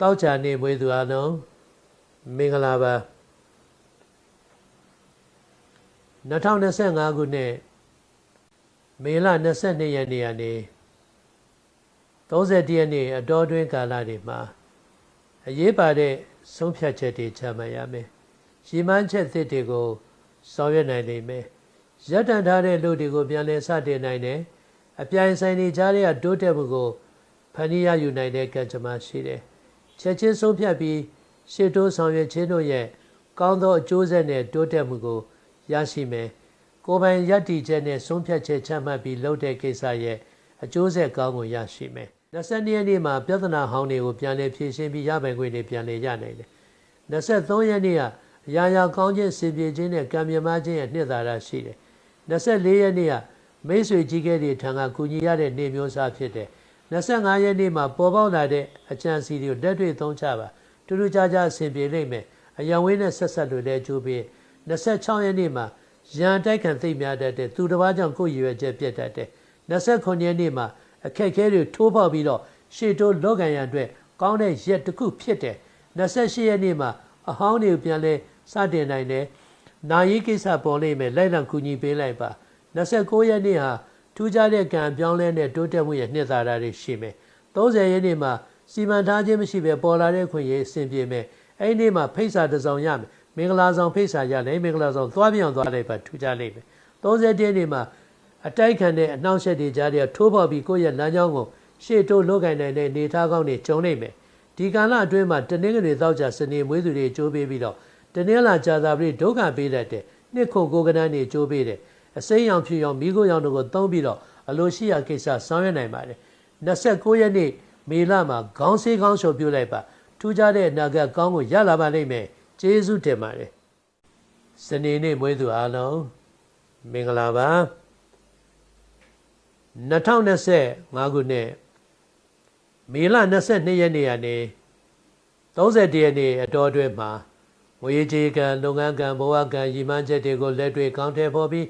တောက်ချာနေမွေးသူအလုံးမင်္ဂလာပါ2025ခုနှစ်မေလ22ရက်နေ့ကနေ31ရက်နေ့အတော်တွင်းကာလတွေမှာအရေးပါတဲ့ဆုံးဖြတ်ချက်တွေချမှတ်ရမယ်။ရီမန်းချက်သစ်တွေကိုဆောင်ရွက်နိုင်နိုင်မယ်။ရပ်တန့်ထားတဲ့လူတွေကိုပြန်လည်စတင်နိုင်တယ်။အပြိုင်ဆိုင်နေကြတဲ့တိုးတက်မှုကိုဖန်တီးရယူနိုင်တဲ့ကံကြမ္မာရှိတယ်။ ချက်ချင်းဆုံးဖြတ်ပြီးရှေ့တိုးဆောင်ရွက်ခြင်းတို့ရဲ့ကောင်းသောအကျိုးဆက်နဲ့တိုးတက်မှုကိုရရှိမယ်။ကိုယ်ပိုင်ယက်တီချက်နဲ့ဆုံးဖြတ်ချက်ချမှတ်ပြီးလုပ်တဲ့ကိစ္စရဲ့အကျိုးဆက်ကောင်းကိုရရှိမယ်။22ရက်နေ့မှာပြဿနာဟောင်းတွေကိုပြန်လည်ဖြေရှင်းပြီးရပိုင်ခွင့်တွေပြန်လည်ရနိုင်တယ်။23ရက်နေ့ကအရာရာကောင်းခြင်းစင်ပြေခြင်းနဲ့ကံမြမခြင်းရဲ့နှစ်သာရရှိတယ်။24ရက်နေ့ကမိတ်ဆွေကြီးကဲတွေထံကကူညီရတဲ့နေမျိုးစားဖြစ်တယ်။ 25ရက်နေ့မှာပေါ်ပေါက်လာတဲ့အကြံစီတွေကိုတက်တွေ့သုံးချပါတူတူကြကြအဆင်ပြေလိမ့်မယ်။အယံဝင်းနဲ့ဆက်ဆက်လို့လည်းကြိုးပြီး26ရက်နေ့မှာရန်တိုက်ခံသိမ့်များတတ်တဲ့သူတစ်ပါးကြောင့်ကိုယ်ရည်ရွယ်ချက်ပြတ်တတ်တယ်။29ရက်နေ့မှာအခက်အခဲတွေထိုးပေါက်ပြီးတော့ရှေ့တိုးလောကန်ရန်အတွက်ကောင်းတဲ့ရက်တစ်ခုဖြစ်တယ်28ရက်နေ့မှာအဟောင်းတွေပြန်လဲစတင်နိုင်တယ်နာယီကိစ္စပေါ်လိမ့်မယ်လိုက်လံကူညီပေးလိုက်ပါ29ရက်နေ့ဟာ ထူးခြားတဲ့ကံပြောင်းလဲတဲ့တိုးတက်မှုရဲ့နှစ်သာရတွေရှိမယ်30ရက်နေ့မှာစီမံထားခြင်းမရှိဘဲပေါ်လာတဲ့ခွင့်ရအဆင်ပြေမယ်အဲ့ဒီနေ့မှာဖိတ်စာတစ်စောင်ရမယ်မင်္ဂလာဆောင်ဖိတ်စာရလဲမင်္ဂလာဆောင်သွားပြောင်းသွားလိုက်ပါထူးခြားလိမ့်မယ်30ရက်နေ့မှာအတိုက်ခံတဲ့အနှောင့်အယှက်တွေကြားထဲထိုးပေါက်ပြီးကိုယ့်ရဲ့လမ်းကြောင်းကိုရှေ့တိုးလုပ်ကင်နိုင်တဲ့နေသားကောင်းတွေကျုံနိုင်မယ်ဒီကာလအတွင်းမှာတနင်္ဂနွေသောကြာစနေမွေးသူတွေကြိုးပေးပြီးတော့တနင်္လာကြာသာပတိဒုက္ခပေးတတ်တဲ့နှစ်ခုကိုကနန်းတွေကြိုးပေးတယ် အစိမ်းရောင်ဖြူရောင်မိခိုးရောင်တို့ကိုသုံးပြီးတော့အလိုရှိရာကိစ္စဆောင်ရွက်နိုင်ပါတယ်29ရက်နေ့မေလမှာခေါင်းဆေးခေါင်းလျှော်ပြုလိုက်ပါထူးခြားတဲ့အနာဂတ်ကောင်းကိုရလာပါလိမ့်မယ်ကျေးဇူးတင်ပါတယ်စနေနေ့မွေးသူအားလုံးမင်္ဂလာပါ2025ခုနှစ်မေလ22ရက်နေ့ကနေ31ရက်နေ့အတော်အတွင်းမှာငွေကြေးကံလုပ်ငန်းကံဘဝကံရည်မှန်းချက်တွေကိုလက်တွေ့ကောင်းထည့်ဖော်ပြီး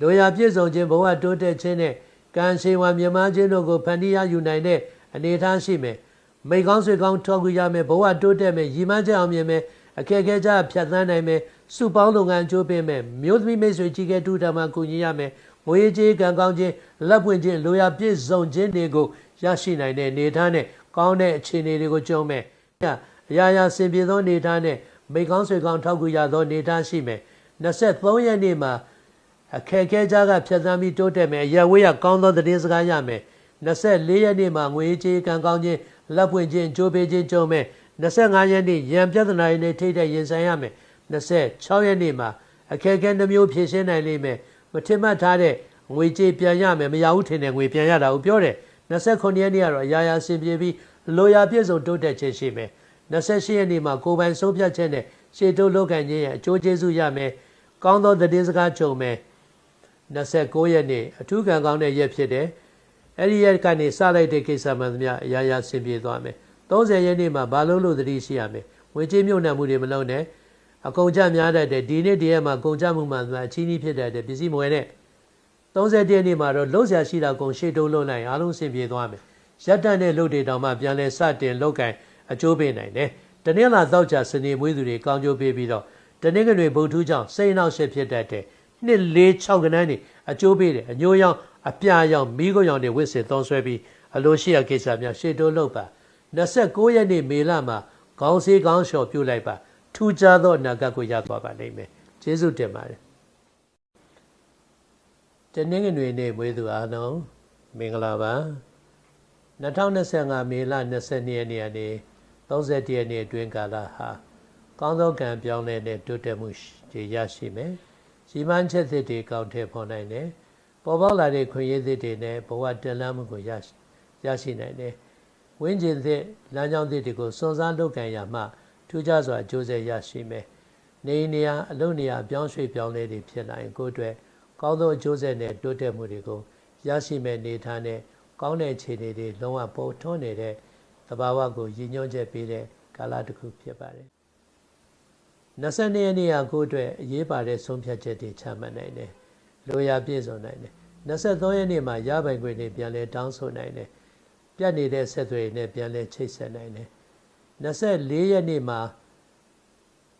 လိုရာပြည့်စုံခြင်းဘဝတိုးတက်ခြင်းနဲ့ကံရှိန်ဝါမြမခြင်းတို့ကိုဖန်တီးရယူနိုင်တဲ့အနေအထားရှိမယ်။မိကောင်းဆွေကောင်းထောက်ကူရမယ်ဘဝတိုးတက်မယ်ရည်မှန်းချက်အောင်မြင်မယ်အခက်အခဲကြဖြတ်သန်းနိုင်မယ်စုပေါင်းလုပ်ငန်းကြိုးပမ်းမယ်မြို့သမီးမိတ်ဆွေကြီးကဲတူတာမှာကူညီရမယ်ငွေကြေးကံကောင်းခြင်းလက်ပွင့်ခြင်းလိုရာပြည့်စုံခြင်းတွေကိုရရှိနိုင်တဲ့နေသားနဲ့ကောင်းတဲ့အခြေအနေတွေကိုကြုံမဲ့အရာရာစင်ပြေသောနေသားနဲ့မိကောင်းဆွေကောင်းထောက်ကူရသောနေသားရှိမယ်23ရက်နေ့မှာ အခက်အခဲကြားကဖြတ်သန်းပြီးတိုးတက်မယ်ရဝေးရကောင်းသောသတင်းစကားရမယ်24ရက်နေ့မှာငွေကြေးကံကောင်းခြင်းလက်ပွင့်ခြင်းကြိုးပေးခြင်းကြုံမဲ့25ရက်နေ့ရန်ပြဿနာတွေနဲ့ထိတဲ့ရင်ဆိုင်ရမယ်26ရက်နေ့မှာအခက်အခဲနှမျိုးဖြေရှင်းနိုင်လိမ့်မယ်မထင်မှတ်ထားတဲ့ငွေကြေးပြန်ရမယ်မရဘူးထင်တဲ့ငွေပြန်ရတာကိုပြောတယ်29ရက်နေ့ကတော့အရာရာဆင်ပြေပြီးလိုရာပြည့်စုံတိုးတက်ခြင်းရှိမယ်28ရက်နေ့မှာကိုယ်ပိုင်ဆုံးဖြတ်ချက်နဲ့ရှေ့တိုးလုပ်ကံခြင်းရဲ့အကျိုးကျေးဇူးရမယ်ကောင်းသောသတင်းစကားကြုံမယ် 29ရက်နေ့အထူးကံကောင်းတဲ့ရက်ဖြစ်တယ်အဲ့ဒီရက်ကနေစလိုက်တဲ့ကိစ္စမှန်သမျှအရာရာဆင်ပြေသွားမယ်30ရက်နေ့မှာဘာလို့လို့သတိရှိရမယ်ငွေကြေးမြုပ်နှံမှုတွေမလုပ်နဲ့အကုန်ကြများတတ်တယ်ဒီနေ့တရက်မှာကုန်ကြမှုမှန်သမျှအချင်းကြီးဖြစ်တတ်တယ်ပစ္စည်းမဝယ်နဲ့30ရက်နေ့မှာတော့လှုပ်ရှားရှိတာကုန်ရှေ့တိုးလုံးလိုက်အားလုံးဆင်ပြေသွားမယ်ရက်တန့်တဲ့လှုပ်တွေတောင်မှပြန်လဲစတင်လောက်ကင်အကျိုးပေးနိုင်တယ်တနင်္လာသောကြာစနေမွေးသူတွေကောင်းကျိုးပေးပြီးတော့တနင်္ဂနွေဗုဒ္ဓကြောင့်စိတ်နှောက်ရှက်ဖြစ်တတ်တဲ့ နှစ်၄6ကနန်းနေအကျိုးပေးတယ်အညိုးရောင်အပြာရောင်မိခိုးရောင်တွေဝစ်စင်သုံးဆွဲပြီးအလိုရှိရကိစ္စများရှေ့တိုးလုပ်ပါ29ရက်နေ့မေလမှာခေါင်းစည်းခေါင်းလျှော်ပြုတ်လိုက်ပါထူးခြားသောအနာဂတ်ကိုရသွားပါလိမ့်မယ်ကျေးဇူးတင်ပါတယ်တနင်္ဂနွေနေ့မွေးသူအားလုံးမင်္ဂလာပါ2025မေလ22ရက်နေ့ကနေ31ရက်နေ့အတွင်းကာလဟာကောင်းသောကံပြောင်းလဲတဲ့တိုးတက်မှုတွေရရှိမယ်။ ရှိမှန်းချက်သစ်တွေကောင်းထည့်ဖော်နိုင်တယ်။ပေါ်ပေါက်လာတဲ့ခွင့်ရသစ်တွေနဲ့ဘဝတန်လန်းမှုကိုရရရှိနိုင်တယ်။ဝင်းကျင်သစ်လမ်းကြောင်းသစ်တွေကိုစွန့်စားလုပ်ကံရမှထူးခြားစွာကြိုးစားရရှိမယ်။နေနေရာအလုပ်နေရာပြောင်းရွှေ့ပြောင်းလဲတွေဖြစ်နိုင်ကိုအတွက်ကောင်းသောအကျိုးဆက်နဲ့တိုးတက်မှုတွေကိုရရှိမဲ့နေထားနဲ့ကောင်းတဲ့ခြေတွေတွေလုံးဝပေါ်ထွန်းနေတဲ့သဘာဝကိုရည်ညွှန်းချက်ပေးတဲ့ကာလတစ်ခုဖြစ်ပါတယ်။ 22ရက်နေ့ကကိုအတွက်အရေးပါတဲ့ဆုံးဖြတ်ချက်တွေချမှတ်နိုင်တယ်။လိုရာပြည့်စုံနိုင်တယ်။23ရက်နေ့မှာရပိုင်ခွင့်တွေပြန်လဲတောင်းဆိုနိုင်တယ်။ပြတ်နေတဲ့ဆက်သွယ်နဲ့ပြန်လဲချိတ်ဆက်နိုင်တယ်။24ရက်နေ့မှာ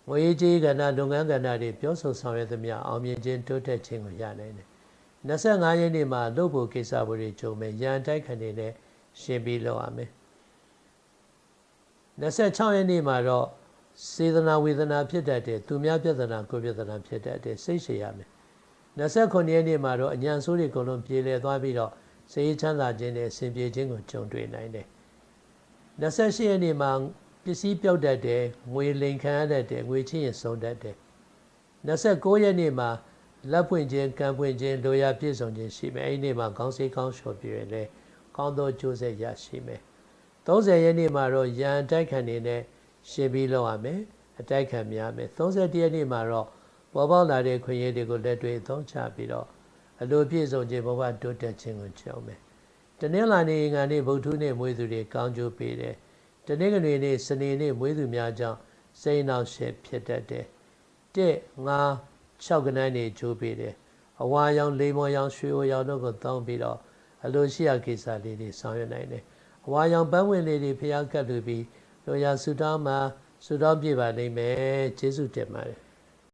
ငွေကြေးကဏ္ဍလုပ်ငန်းကဏ္ဍတွေပြောဆိုဆောင်ရွက်သမျှအောင်မြင်ခြင်းတိုးတက်ခြင်းကိုရနိုင်တယ်25ရက်နေ့မှာလုပ်ဖို့ကိစ္စတွေကြုံမယ်ရန်တိုက်ခံနေနဲ့ရှင်းပြီးလုပ်ရမယ်26ရက်နေ့မှာတော့ စေတနာဝေဒနာဖြစ်တတ်တယ်သူများပြဿနာကိုယ်ပြဿနာဖြစ်တတ်တယ်စိတ်ရှည်ရမယ်29ရက်နေ့မှာတော့အញ្ញံဆိုးတွေအကုန်လုံးပြေလည်သွားပြီးတော့စိတ်ချမ်းသာခြင်းနဲ့အစဉ်ပြေခြင်းကိုကြုံတွေ့နိုင်တယ်28ရက်နေ့မှာပစ္စည်းပြောက်တတ်တယ်ငွေလိမ်ခံရတတ်တယ်ငွေချင်းရင်ဆုံးတတ်တယ်29ရက်နေ့မှာလက်ပွင့်ခြင်းကံပွင့်ခြင်းလိုရာပြည့်စုံခြင်းရှိမယ်အဲ့ဒီနေ့မှာခေါင်းစိတ်ကောင်းလျှော်ပြည့်ရလဲကောင်းသောကျိုးဆက်ရရှိမယ်30ရက်နေ့မှာတော့ရန်တိုက်ခံနေနဲ့ ရှင်းပြီးလောက်ရမယ်အတိုက်ခံများမယ်31ရက်နေ့မှာတော့ပေါ်ပေါက်လာတဲ့ခွင့်ရည်တွေကိုလက်တွေ့အသုံးချပြီးတော့အလိုပြည့်စုံခြင်းဘဝတိုးတက်ခြင်းကိုကြောက်မယ်တနင်္လာနေ့ငါနေ့ဗုဒ္ဓနေ့မွေးသူတွေကောင်းကျိုးပေးတယ်တနင်္ဂနွေနေ့စနေနေ့မွေးသူများကြောင့်စိတ်နှောက်ရှက်ဖြစ်တတ်တယ်တဲ့ငါ6ကနန်းနေချိုးပေးတယ်အဝါရောင်လိမ္မော်ရောင်ရွှေဝရောင်တို့ကိုတောင်းပြီးတော့အလိုရှိရာကိစ္စလေးတွေဆောင်ရွက်နိုင်တယ်အဝါရောင်ပန်းဝင်လေးတွေဖျားကတ်လူပြီး လိုရာဆူတောင်းမှာဆူတောင်းပြပါလိမ့်မယ်ကျေးဇူးတင်ပါတယ်